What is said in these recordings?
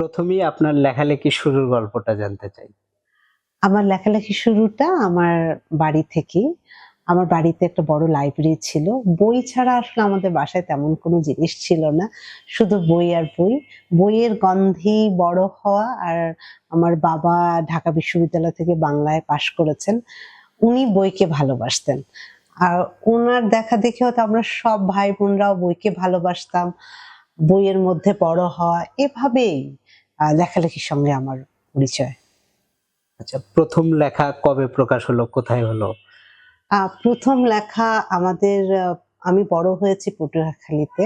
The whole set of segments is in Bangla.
প্রথমেই আপনার লেখালেখি শুরুর গল্পটা জানতে চাই। আমার লেখালেখি শুরুটা আমার বাড়ি থেকেই। আমার বাড়িতে একটা বড় লাইব্রেরি ছিল। বই ছাড়া আসলে আমাদের বাসায় তেমন কোনো জিনিস ছিল না। শুধু বই আর বই। বইয়ের গন্ধেই বড় হওয়া আর আমার বাবা ঢাকা বিশ্ববিদ্যালয় থেকে বাংলায় পাশ করেছেন। উনি বইকে ভালোবাসতেন। আর ওনার দেখা দেখে হয়তো আমরা সব ভাই বোনরাও বইকে ভালোবাসতাম। বইয়ের মধ্যে বড় হওয়া এভাবেই। লেখালেখির সঙ্গে আমার পরিচয়। আচ্ছা প্রথম লেখা কবে প্রকাশ হলো কোথায় হলো? প্রথম লেখা আমাদের আমি বড় হয়েছি পটুয়াখালীতে।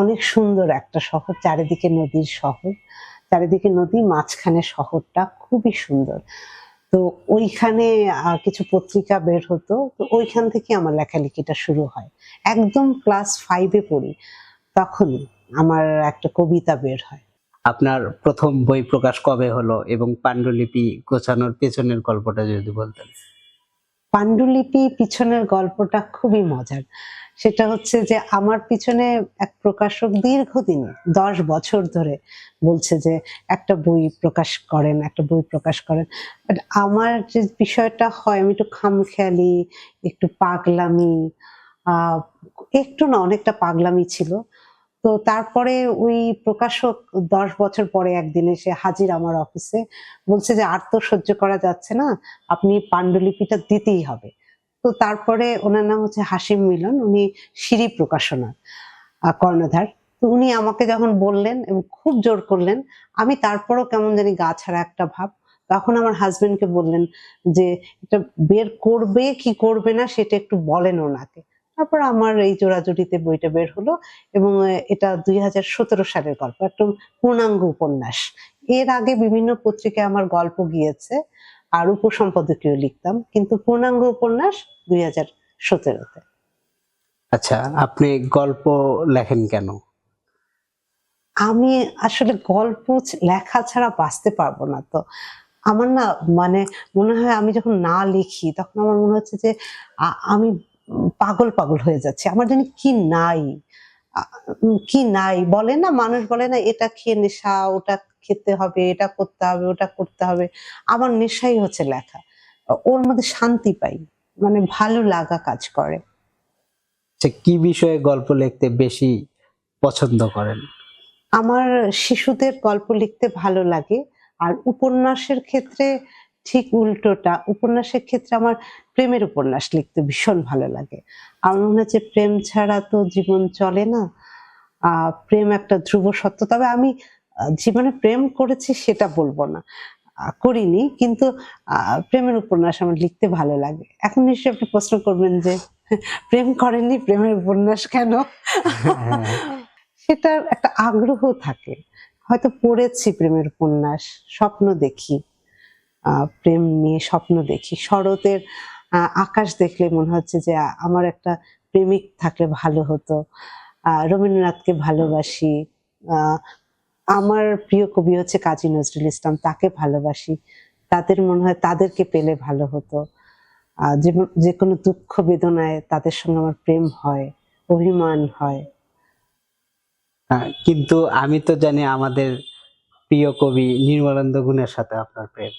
অনেক সুন্দর একটা শহর চারিদিকে নদীর শহর। চারিদিকে নদী মাঝখানে শহরটা খুবই সুন্দর। তো ওইখানে কিছু পত্রিকা বের হতো তো ওইখান থেকে আমার লেখালেখিটা শুরু হয়। একদম ক্লাস ফাইভে পড়ি তখনই আমার একটা কবিতা বের হয়। আপনার প্রথম বই প্রকাশ কবে হলো এবং পাণ্ডুলিপি গোছানোর পেছনের গল্পটা যদি বলতেন? পাণ্ডুলিপি পিছনের গল্পটা খুবই মজার। সেটা হচ্ছে যে আমার পিছনে এক প্রকাশক দীর্ঘদিন, দশ বছর ধরে বলছে যে একটা বই প্রকাশ করেন, একটা বই প্রকাশ করেন। বাট আমার যে বিষয়টা হয়, আমি একটু খামখেয়ালি, একটু পাগলামি একটু না, অনেকটা পাগলামি ছিল। তো তারপরে ওই প্রকাশক দশ বছর পরে একদিন এসে হাজির আমার অফিসে বলছে যে, আর তো সহ্য করা যাচ্ছে না, আপনি পাণ্ডুলিপিটা দিতেই হবে। তো তারপরে ওনার নাম হচ্ছে হাসিম মিলন, উনি সিঁড়ি প্রকাশনা কর্ণধার। তো উনি আমাকে যখন বললেন এবং খুব জোর করলেন, আমি তারপরও কেমন জানি গা ছাড়া একটা ভাব। তখন আমার হাজবেন্ডকে বললেন যে, এটা বের করবে কি করবে না সেটা একটু বলেন ওনাকে। তারপর আমার এই জোড়াজুড়িতে বইটা বের হলো এবং এটা দুই হাজার সতেরো সালের গল্প একটা পূর্ণাঙ্গ উপন্যাস। এর আগে বিভিন্ন পত্রিকায় আমার গল্প গিয়েছে আর উপসম্পাদকীয় লিখতাম কিন্তু পূর্ণাঙ্গ উপন্যাস দুই হাজার সতেরোতে। আচ্ছা আপনি গল্প লেখেন কেন? আমি আসলে গল্প লেখা ছাড়া বাঁচতে পারব না তো। আমার না মানে মনে হয় আমি যখন না লিখি তখন আমার মনে হচ্ছে যে আমি পাগল পাগল হয়ে যাচ্ছে। আমার জানি কি নাই। কি নাই? বলে না মানুষ বলে না এটা খেয়ে নেশা ওটা খেতে হবে এটা করতে হবে ওটা করতে হবে। আমার নেশাই হচ্ছে লেখা। ওর মধ্যে শান্তি পাই মানে ভালো লাগা কাজ করে। কি বিষয়ে গল্প লিখতে বেশি পছন্দ করেন? আমার শিশুদের গল্প লিখতে ভালো লাগে আর উপন্যাসের ক্ষেত্রে ঠিক উল্টোটা উপন্যাসের ক্ষেত্রে আমার প্রেমের উপন্যাস লিখতে ভীষণ ভালো লাগে। আমার মনে হচ্ছে প্রেম ছাড়া তো জীবন চলে না। প্রেম একটা ধ্রুব সত্য। তবে আমি জীবনে প্রেম করেছি সেটা বলব না। করিনি, কিন্তু প্রেমের উপন্যাস আমার লিখতে ভালো লাগে। এখন নিশ্চয়ই আপনি প্রশ্ন করবেন যে, প্রেম করেননি, প্রেমের উপন্যাস কেন? সেটার একটা আগ্রহ থাকে। হয়তো পড়েছি প্রেমের উপন্যাস, স্বপ্ন দেখি। প্রেম নিয়ে স্বপ্ন দেখি। শরতের আকাশ দেখলে মনে হচ্ছে যে আমার একটা প্রেমিক থাকলে ভালো হতো। রবীন্দ্রনাথকে ভালোবাসি। আমার প্রিয় কবি হচ্ছে কাজী নজরুল ইসলাম, তাকে ভালোবাসি। তাদের মনে হয় তাদেরকে পেলে ভালো হতো। যে কোনো দুঃখ বেদনায় তাদের সঙ্গে আমার প্রেম হয়, অভিমান হয়। কিন্তু আমি তো জানি আমাদের প্রিয় কবি নির্মলানন্দ গুণের সাথে আপনার প্রেম।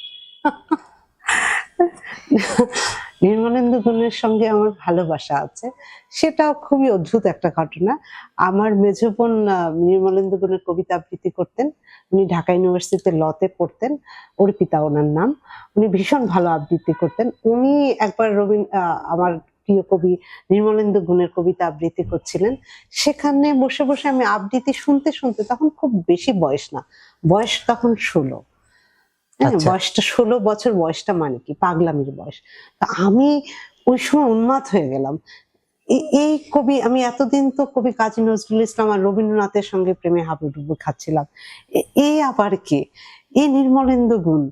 নির্মলেন্দু গুণের সঙ্গে আমার ভালোবাসা আছে। সেটাও খুবই অদ্ভুত একটা ঘটনা। আমার মেজো বোন আহ, নির্মলেন্দু গুণের কবিতা আবৃত্তি করতেন। উনি ঢাকা ইউনিভার্সিটিতে লতে পড়তেন। অর্পিতা ওনার নাম। উনি ভীষণ ভালো আবৃত্তি করতেন। উনি একবার রবীন্দ্র আমার প্রিয় কবি নির্মলেন্দু গুণের কবিতা আবৃত্তি করছিলেন। সেখানে বসে বসে আমি আবৃত্তি শুনতে শুনতে তখন খুব বেশি বয়স না। বয়স তখন ষোলো। হ্যাঁ আচ্ছা। বয়সটা ষোলো বছর বয়সটা মানে কি? পাগলামির বয়স। তা আমি ওই সময় উন্মাদ হয়ে গেলাম। এই কবি আমি এতদিন তো কবি কাজী নজরুল ইসলাম আর রবীন্দ্রনাথের সঙ্গে প্রেমে হাবুডুবু খাচ্ছিলাম। এ- এই আবার কে? এই নির্মলেন্দু গুণ।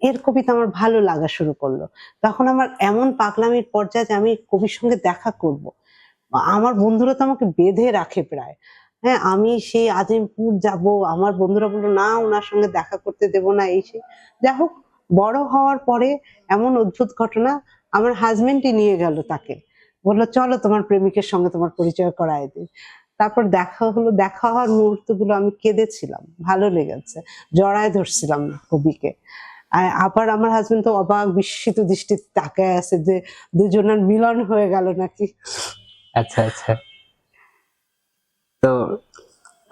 এর কবিতা আমার ভালো লাগা শুরু করল। তখন আমার এমন পাগলামির পর্যায়ে যে আমি কবির সঙ্গে দেখা করব। আমার বন্ধুরা তো আমাকে বেঁধে রাখে প্রায়। হ্যাঁ আমি সেই আজিমপুর যাব। আমার বন্ধুরা বলল, না, ওনার সঙ্গে দেখা করতে দেব না। এই সে যাই হোক, বড় হওয়ার পরে এমন অদ্ভুত ঘটনা, আমার হাজবেন্ডই নিয়ে গেল তাকে। বলল, চলো তোমার প্রেমিকের সঙ্গে তোমার পরিচয় করায় দিই তারপর দেখা হলো, দেখা হওয়ার মুহূর্তগুলো আমি কেঁদেছিলাম, ভালো লেগেছে, জড়ায় ধরছিলাম কবিকে। আর আবার আমার হাজবেন্ড তো অবাক, বিস্মিত দৃষ্টিতে তাকায় আছে যে দুজনের মিলন হয়ে গেল নাকি। আচ্ছা আচ্ছা। তো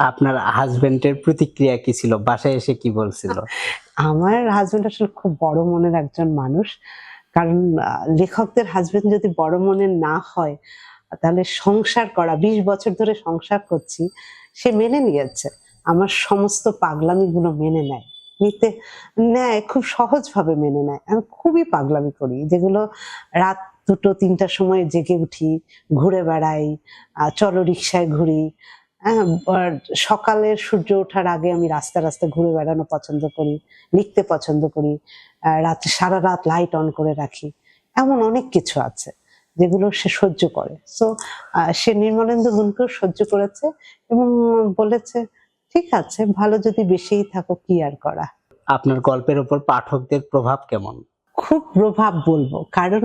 আপনার হাজবেন্ডের প্রতিক্রিয়া কি ছিল? বাসায় এসে কি বলছিল? আমার হাজবেন্ড আসলে খুব বড় মনের একজন মানুষ। কারণ লেখকদের হাজবেন্ড যদি বড় মনের না হয়, তাহলে সংসার করা, বিশ বছর ধরে সংসার করছি, সে মেনে নিয়েছে। আমার সমস্ত পাগলামিগুলো মেনে নেয়। নিতে নেয়, খুব সহজভাবে মেনে নেয়। আমি খুবই পাগলামি করি, যেগুলো রাত দুটো, তিনটার সময় জেগে উঠি, ঘুরে বেড়াই চলো রিক্সায় ঘুরি হ্যাঁ সকালের সূর্য ওঠার আগে আমি রাস্তা রাস্তা ঘুরে বেড়ানো পছন্দ করি লিখতে পছন্দ করি রাতে সারা রাত লাইট অন করে রাখি। এমন অনেক কিছু আছে যেগুলো সে সহ্য করে। সো সে নির্মলেন্দু গুণকেও সহ্য করেছে এবং বলেছে ঠিক আছে ভালো যদি বেশিই থাকো কি আর করা? আপনার গল্পের উপর পাঠকদের প্রভাব কেমন? খুব প্রভাব বলব কারণ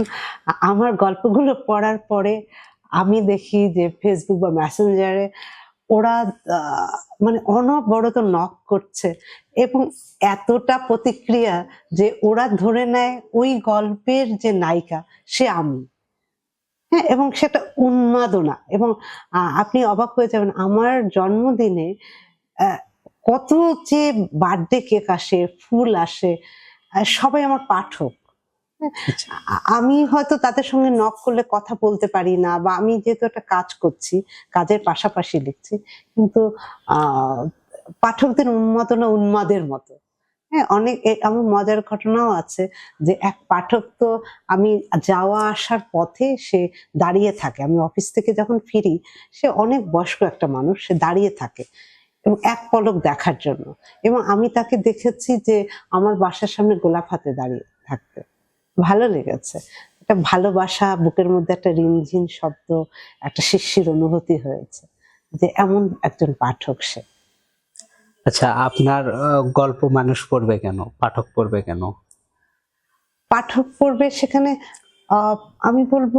আমার গল্পগুলো পড়ার পরে আমি দেখি যে ফেসবুক বা মেসেঞ্জারে ওরা মানে অনবরত নক করছে এবং এতটা প্রতিক্রিয়া যে ওরা ধরে নেয় ওই গল্পের যে নায়িকা সে আমি। হ্যাঁ এবং সেটা উন্মাদনা এবং আপনি অবাক হয়ে যাবেন আমার জন্মদিনে কত যে বার্থডে কেক আসে, ফুল আসে সবাই আমার পাঠক। আমি হয়তো তাদের সঙ্গে নক করলে কথা বলতে পারি না বা আমি যেহেতু একটা কাজ করছি, কাজের পাশাপাশি লিখছি, কিন্তু পাঠকদের উন্মাদনা উন্মাদের মতো। হ্যাঁ অনেক এমন মজার ঘটনাও আছে যে এক পাঠক তো আমি যাওয়া আসার পথে সে দাঁড়িয়ে থাকে। আমি অফিস থেকে যখন ফিরি, সে অনেক বয়স্ক একটা মানুষ, সে দাঁড়িয়ে থাকে এবং এক পলক দেখার জন্য। এবং আমি তাকে দেখেছি যে আমার বাসার সামনে গোলাপ হাতে দাঁড়িয়ে থাকতে। ভালো লেগেছে। একটা ভালোবাসা বুকের মধ্যে একটা রিনঝিন শব্দ একটা শিশির অনুভূতি হয়েছে যে এমন একজন পাঠক সে। আচ্ছা আপনার গল্প মানুষ পড়বে কেন? পাঠক পড়বে কেন? পাঠক পড়বে সেখানে আহ, আমি বলব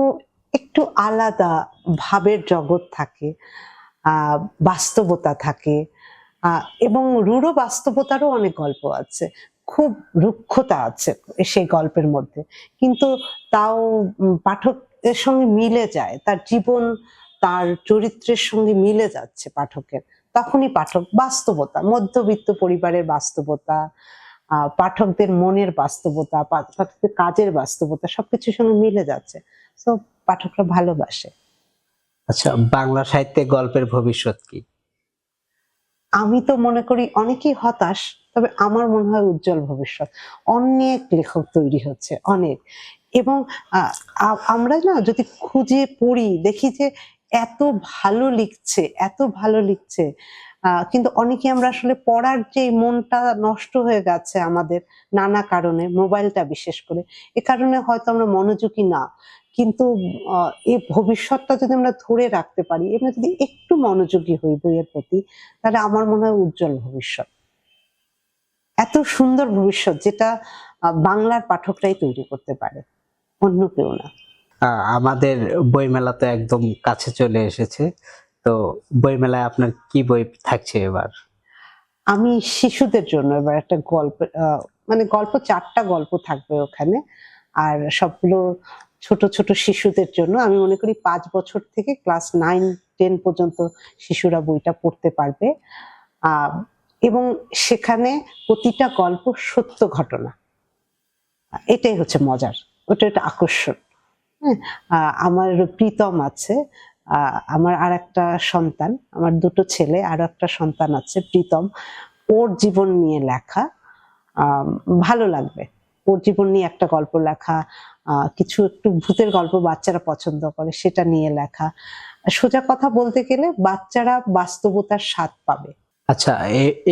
একটু আলাদা ভাবের জগৎ থাকে আহ, বাস্তবতা থাকে আহ, এবং রূঢ় বাস্তবতারও অনেক গল্প আছে। খুব রুক্ষতা আছে সেই গল্পের মধ্যে। কিন্তু তাও পাঠকের সঙ্গে মিলে যায় তার জীবন তার চরিত্রের সঙ্গে মিলে যাচ্ছে পাঠকের। তখনই পাঠক বাস্তবতা মধ্যবিত্ত পরিবারের বাস্তবতা পাঠকদের মনের বাস্তবতা পাঠকদের কাজের বাস্তবতা সবকিছুর সঙ্গে মিলে যাচ্ছে। তো পাঠকরা ভালোবাসে। আচ্ছা বাংলা সাহিত্যে গল্পের ভবিষ্যৎ কি? আমি তো মনে করি অনেকেই হতাশ তবে আমার মনে হয় উজ্জ্বল ভবিষ্যৎ। অনেক লেখক তৈরি হচ্ছে, অনেক। এবং আমরা না যদি খুঁজে পড়ি, দেখি যে এত ভালো লিখছে, এত ভালো লিখছে কিন্তু অনেকে আমরা আসলে পড়ার যে মনটা নষ্ট হয়ে গেছে আমাদের নানা কারণে, মোবাইলটা বিশেষ করে, এ কারণে হয়তো আমরা মনোযোগী না। কিন্তু এই ভবিষ্যৎটা যদি আমরা ধরে রাখতে পারি, আমরা যদি একটু মনোযোগী হই বইয়ের প্রতি, তাহলে আমার মনে হয় উজ্জ্বল ভবিষ্যৎ। এত সুন্দর ভবিষ্যৎ যেটা বাংলার পাঠকরাই তৈরি করতে পারে অন্য কেউ না। আমাদের বইমেলা তো একদম কাছে চলে এসেছে। তো বইমেলায় আপনার কি বই থাকছে এবার? আমি শিশুদের জন্য এবার একটা গল্প মানে গল্প চারটা গল্প থাকবে ওখানে। আর সবগুলো ছোট ছোট শিশুদের জন্য আমি মনে করি পাঁচ বছর থেকে ক্লাস নাইন টেন পর্যন্ত শিশুরা বইটা পড়তে পারবে। আহ, এবং সেখানে প্রতিটা গল্প সত্য ঘটনা। এটাই হচ্ছে মজার। ওটা একটা আকর্ষণ। হ্যাঁ আমার প্রীতম আছে আমার আর একটা সন্তান, আমার দুটো ছেলে আর একটা সন্তান আছে, প্রীতম। ওর জীবন নিয়ে লেখা ভালো লাগবে। ওর জীবন নিয়ে একটা গল্প লেখা কিছু একটু ভূতের গল্প বাচ্চারা পছন্দ করে, সেটা নিয়ে লেখা। সোজা কথা বলতে গেলে বাচ্চারা বাস্তবতার স্বাদ পাবে। আচ্ছা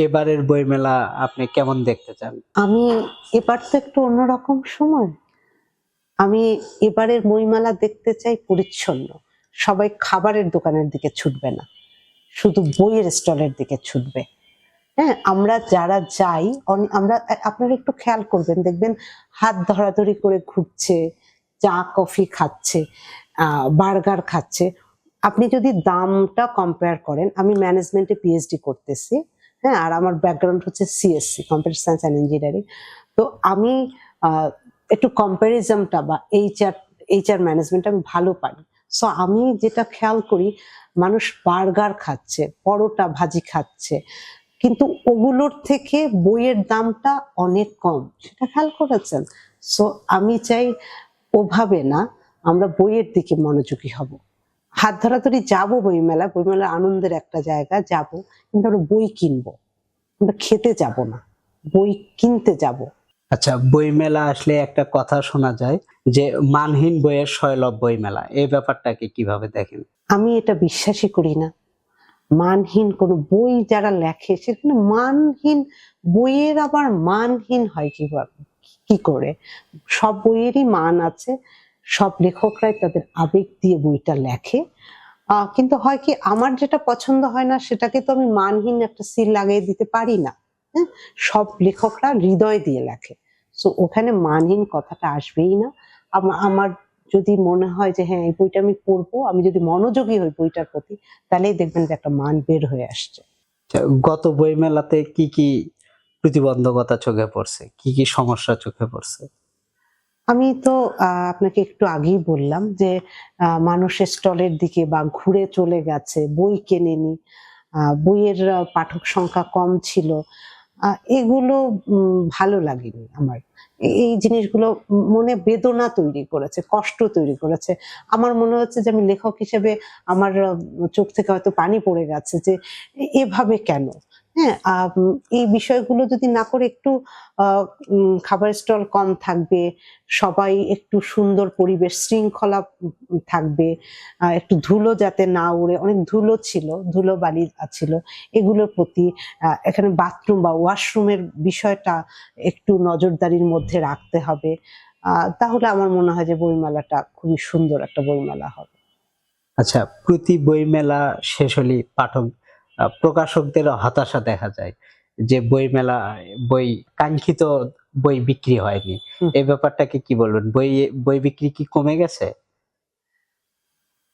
এবারের বইমেলা আপনি কেমন দেখতে চান? আমি, এবার তো একটু অন্যরকম সময়। আমি এবারের বইমেলা দেখতে চাই পরিচ্ছন্ন। সবাই খাবারের দোকানের দিকে ছুটবে না। শুধু বইয়ের স্টলের দিকে ছুটবে। হ্যাঁ আমরা যারা যাই আমরা আপনারা একটু খেয়াল করবেন, দেখবেন হাত ধরাধরি করে ঘুরছে, চা, কফি খাচ্ছে বার্গার খাচ্ছে। আপনি যদি দামটা কম্পেয়ার করেন, আমি ম্যানেজমেন্টে পিএইচডি করতেছি হ্যাঁ আর আমার ব্যাকগ্রাউন্ড হচ্ছে C S C computer science and engineering তো আমি একটু কম্প্যারিজমটা বা এইচআর এইচআর ম্যানেজমেন্ট আমি ভালো পারি সো আমি যেটা খেয়াল করি, মানুষ বার্গার খাচ্ছে, পরোটা ভাজি খাচ্ছে, কিন্তু ওগুলোর থেকে বইয়ের দামটা অনেক কম, সেটা খেয়াল করেছেন? সো আমি চাই ওভাবে না, আমরা বইয়ের দিকে মনোযোগী হব। হাত ধরাধরি যাব বইমেলা বইমেলা আনন্দের একটা জায়গা যাব। কিন্তু আমরা বই কিনবো। আমরা খেতে যাব না। বই কিনতে যাব। আচ্ছা বইমেলা আসলে একটা কথা শোনা যায় যে মানহীন বইয়ের শৈলভ বইমেলা। এই ব্যাপারটাকে কীভাবে দেখেন? আমি এটা বিশ্বাসই করি না। মানহীন কোনো বই যারা লেখে সেখানে মানহীন বইয়ের আবার মানহীন হয় কীভাবে? কি করে? সব বইয়েরই মান আছে। সব লেখকরাই তাদের আবেগ দিয়ে বইটা লেখে। কিন্তু হয় কি আমার যেটা পছন্দ হয় না সেটাকে তো আমি মানহীন একটা সিল লাগিয়ে দিতে পারি না। হ্যাঁ? সব লেখকরা হৃদয় দিয়ে লেখে। সো ওখানে মানহীন কথাটা আসবেই না। আমার যদি মনে হয় যে হ্যাঁ এই বইটা আমি পড়ব আমি যদি মনোযোগী হই বইটার প্রতি তাহলেই দেখবেন যে একটা মান বের হয়ে আসছে। আচ্ছা, গত বইমেলাতে কি কি প্রতিবন্ধকতা চোখে পড়ছে? কি কি সমস্যা চোখে পড়ছে? আমি তো আপনাকে একটু আগেই বললাম যে মানুষের স্টলের দিকে বা ঘুরে চলে গেছে, বই কেনেনি বইয়ের পাঠক সংখ্যা কম ছিল এগুলো ভালো লাগেনি আমার। এই জিনিসগুলো মনে বেদনা তৈরি করেছে, কষ্ট তৈরি করেছে। আমার মনে হচ্ছে যে আমি লেখক হিসেবে আমার চোখ থেকে হয়তো পানি পড়ে গেছে যে এভাবে কেন? হ্যাঁ এই বিষয়গুলো যদি না করে একটু খাবার স্টল কম থাকবে, সবাই একটু সুন্দর পরিবেশ শৃঙ্খলা থাকবে একটু ধুলো যাতে না উড়ে, অনেক ধুলো ছিল, ধুলো বালি ছিল, এগুলোর প্রতি এখানে বাথরুম বা ওয়াশরুমের বিষয়টা একটু নজরদারির মধ্যে রাখতে হবে। তাহলে আমার মনে হয় যে বইমেলাটা খুবই সুন্দর একটা বইমেলা হবে। আচ্ছা প্রতি বইমেলা শেষ হলে পাঠক প্রকাশকদের হতাশা দেখা যায় যে বইমেলা বই কাঙ্ক্ষিত বই বিক্রি হয়নি। এই ব্যাপারটাকে কি বলবেন? বই বই বিক্রি কি কমে গেছে?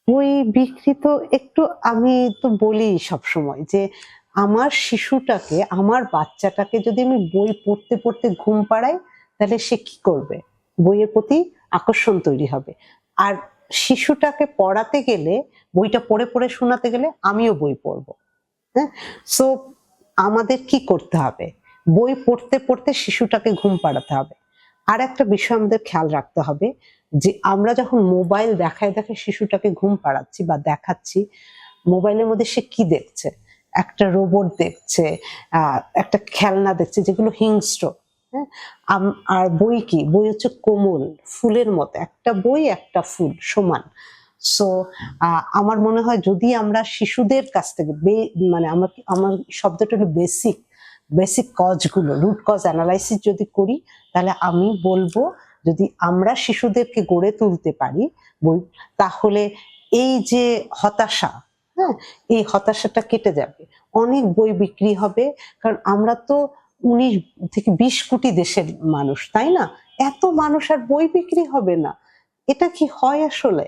বই বিক্রি তো একটু আমি তো বলি সব সময় যে আমার শিশুটাকে আমার বাচ্চাটাকে যদি আমি বই পড়তে পড়তে ঘুম পাড়াই তাহলে সে কি করবে? বইয়ের প্রতি আকর্ষণ তৈরি হবে। আর শিশুটাকে পড়াতে গেলে বইটা পড়ে পড়ে শোনাতে গেলে আমিও বই পড়ব। হ্যাঁ? সো আমাদের কি করতে হবে? বই পড়তে পড়তে শিশুটাকে ঘুম পাড়াতে হবে। আর একটা বিষয় আমাদের খেয়াল রাখতে হবে যে, আমরা যখন মোবাইল দেখায় দেখে শিশুটাকে ঘুম পাড়াচ্ছি বা দেখাচ্ছি, মোবাইলের মধ্যে সে কি দেখছে? একটা রোবট দেখছে একটা খেলনা দেখছে, যেগুলো হিংস্র হ্যাঁ? আর বই কি? বই হচ্ছে কোমল, ফুলের মতো। একটা বই, একটা ফুল সমান। সো আমার মনে হয় যদি আমরা শিশুদের কাছ থেকে মানে আমার আমার শব্দটা হলো বেসিক বেসিক কজগুলো রুট কজ অ্যানালাইসিস যদি করি, তাহলে আমি বলব যদি আমরা শিশুদেরকে গড়ে তুলতে পারি, বই, তাহলে এই যে হতাশা হ্যাঁ এই হতাশাটা কেটে যাবে। অনেক বই বিক্রি হবে, কারণ আমরা তো উনিশ থেকে বিশ কোটি দেশের মানুষ, তাই না? এত মানুষ আর বই বিক্রি হবে না। এটা কি হয় আসলে?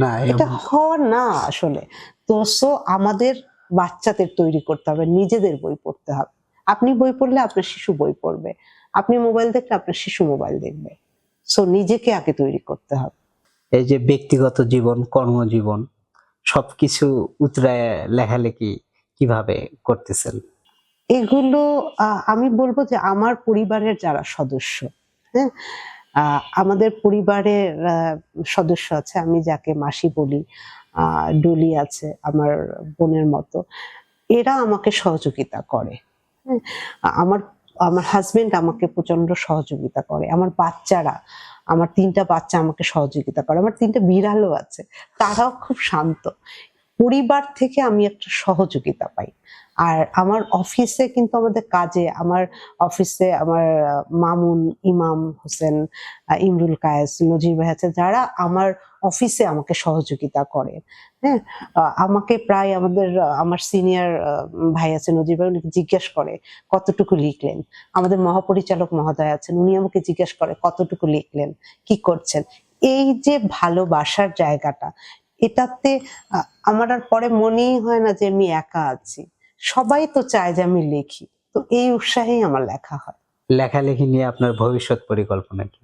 না এটা হওয়ার না আসলে। তো সো আমাদের বাচ্চাদের তৈরি করতে হবে নিজেদের বই পড়তে হবে। আপনি বই পড়লে আপনার শিশু বই পড়বে। আপনি মোবাইল দেখলে আপনার শিশু মোবাইল দেখবে। সো নিজেকে আগে তৈরি করতে হবে। এই যে ব্যক্তিগত জীবন কর্মজীবন সবকিছু উতরায় লেখালেখি কীভাবে করতেছেন? এগুলো আমি বলব যে আমার পরিবারের যারা সদস্য হ্যাঁ আমাদের পরিবারের সদস্য আছে আমি যাকে মাসি বলি ডলি আছে আমার বোনের মতো। এরা আমাকে সহযোগিতা করে। হ্যাঁ, আমার আমার হাজবেন্ড আমাকে প্রচণ্ড সহযোগিতা করে। আমার বাচ্চারা আমার তিনটা বাচ্চা আমাকে সহযোগিতা করে। আমার তিনটা বিড়ালও আছে তারাও খুব শান্ত। পরিবার থেকে আমি একটা সহযোগিতা পাই। আর আমার অফিসে কিন্তু আমাদের কাজে, আমার অফিসে আমার মামুন, ইমাম হোসেন ইমরুল কায়েস, নজির ভাই যারা আমার অফিসে আমাকে সহযোগিতা করে হ্যাঁ আমাকে প্রায় আমাদের আমার সিনিয়র ভাই আছে নজির ভাই উনি জিজ্ঞেস করে কতটুকু লিখলেন। আমাদের মহাপরিচালক মহোদয় আছেন, উনি আমাকে জিজ্ঞেস করে কতটুকু লিখলেন, কি করছেন। এই যে ভালোবাসার জায়গাটা, এটাতে আমার আর পরে মনেই হয় না যে আমি একা আছি। সবাই তো চায় যে আমি লিখি। তো এই উৎসাহেই আমার লেখা হয়। লেখালেখি নিয়ে আপনার ভবিষ্যৎ পরিকল্পনা কি?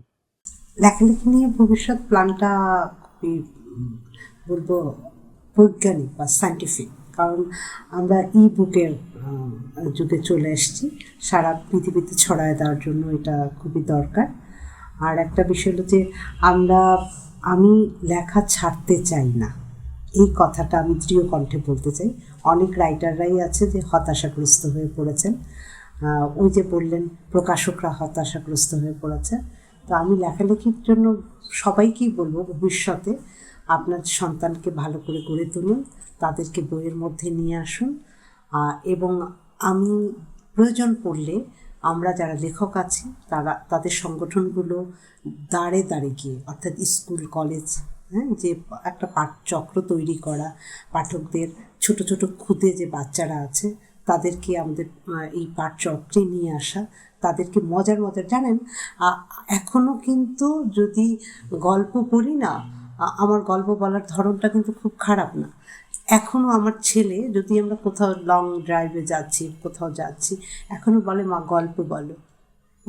লেখালেখি নিয়ে ভবিষ্যৎ প্ল্যানটা খুবই বলব বৈজ্ঞানিক বা সাইন্টিফিক কারণ আমরা ই বুকের যুগে চলে এসেছি। সারা পৃথিবীতে ছড়ায় দেওয়ার জন্য এটা খুবই দরকার। আর একটা বিষয় হলো যে আমরা আমি লেখা ছাড়তে চাই না। এই কথাটা আমি দৃঢ় কণ্ঠে বলতে চাই। অনেক রাইটাররাই আছে যে হতাশাগ্রস্ত হয়ে পড়েছেন। ওই যে বললেন, প্রকাশকরা হতাশাগ্রস্ত হয়ে পড়েছে। তো আমি লেখালেখির জন্য সবাইকেই বলব, ভবিষ্যতে আপনার সন্তানকে ভালো করে গড়ে তুলুন, তাদেরকে বইয়ের মধ্যে নিয়ে আসুন। এবং আমি প্রয়োজন পড়লে আমরা যারা লেখক আছি, তারা, তাদের সংগঠনগুলো দাঁড়ে দাঁড়ে গিয়ে, অর্থাৎ স্কুল, কলেজ হ্যাঁ যে একটা পাঠচক্র তৈরি করা, পাঠকদের ছোট ছোট খুদে যে বাচ্চারা আছে, তাদেরকে আমাদের এই পাঠচক্রে নিয়ে আসা, তাদেরকে মজার মজার, জানেন, আ- এখনও কিন্তু যদি গল্প পড়ি না আমার গল্প বলার ধরনটা কিন্তু খুব খারাপ না। এখনও আমার ছেলে, যদি আমরা কোথাও লং ড্রাইভে যাচ্ছি, কোথাও যাচ্ছি, এখনও বলে, মা, গল্প বলো।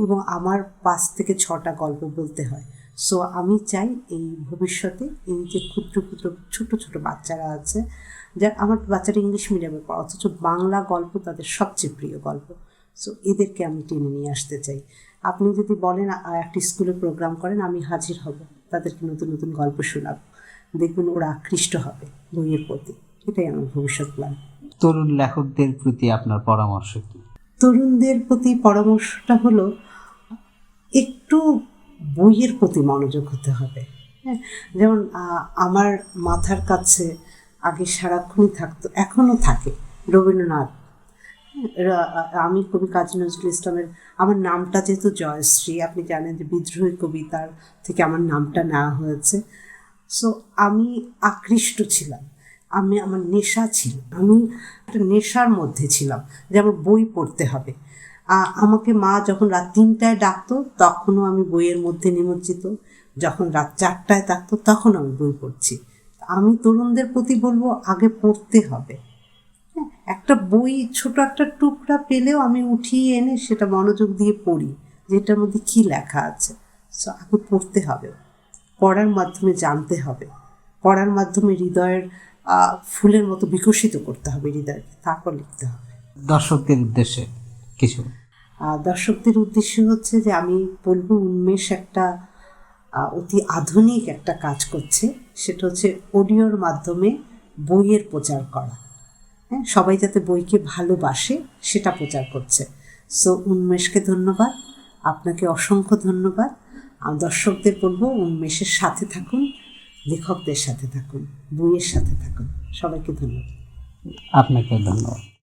এবং আমার পাঁচ থেকে ছটা গল্প বলতে হয়। সো আমি চাই এই ভবিষ্যতে এই যে ক্ষুদ্র ক্ষুদ্র ছোট ছোট বাচ্চারা আছে যা আমার বাচ্চারা ইংলিশ মিডিয়ামে পড়ে অথচ বাংলা গল্প তাদের সবচেয়ে প্রিয় গল্প। সো এদেরকে আমি টেনে নিয়ে আসতে চাই। আপনি যদি বলেন একটা স্কুলে প্রোগ্রাম করেন আমি হাজির হব। তাদেরকে নতুন নতুন গল্প শোনাবো। দেখবেন ওরা আকৃষ্ট হবে বইয়ের প্রতি। এটাই আমার ভবিষ্যৎ প্ল্যান তরুণ লেখকদের প্রতি আপনার পরামর্শ কি? তরুণদের প্রতি পরামর্শটা হলো একটু বইয়ের প্রতি মনোযোগ হতে হবে। হ্যাঁ যেমন আমার মাথার কাছে আগে সারাক্ষণই থাকতো, এখনও থাকে রবীন্দ্রনাথ। রা- আমি কবি কাজী নজরুল ইসলামের, আমার নামটা যেহেতু জয়শ্রী, আপনি জানেন যে বিদ্রোহী কবিতার থেকে আমার নামটা নেওয়া হয়েছে। সো আমি আকৃষ্ট ছিলাম, আমি, আমার নেশা ছিল, আমি একটা নেশার মধ্যে ছিলাম যে আমার বই পড়তে হবে। আমাকে মা যখন রাত তিনটায় ডাকতো তখনও আমি বইয়ের মধ্যে নিমজ্জিত। যখন রাত চারটায় ডাকতো তখন আমি বই পড়ছি। আমি তরুণদের প্রতি বলব আগে পড়তে হবে। হ্যাঁ, একটা বই ছোট একটা টুকরা পেলেও আমি উঠিয়ে এনে সেটা মনোযোগ দিয়ে পড়ি যেটার মধ্যে কি লেখা আছে। সো আগে পড়তে হবে। পড়ার মাধ্যমে জানতে হবে। পড়ার মাধ্যমে হৃদয়ের ফুলের মতো বিকশিত করতে হবে হৃদয়কে। তারপর লিখতে হবে। দর্শকদের উদ্দেশ্যে কিছু। দর্শকদের উদ্দেশ্য হচ্ছে যে আমি বলব উন্মেষ একটা অতি আধুনিক একটা কাজ করছে। সেটা হচ্ছে অডিওর মাধ্যমে বইয়ের প্রচার করা। হ্যাঁ সবাই যাতে বইকে ভালোবাসে সেটা প্রচার করছে। সো উন্মেষকে ধন্যবাদ। আপনাকে অসংখ্য ধন্যবাদ। আর দর্শকদের বলব উন্মেষের সাথে থাকুন লেখকদের সাথে থাকুন বইয়ের সাথে থাকুন। সবাইকে ধন্যবাদ। আপনাকে ধন্যবাদ।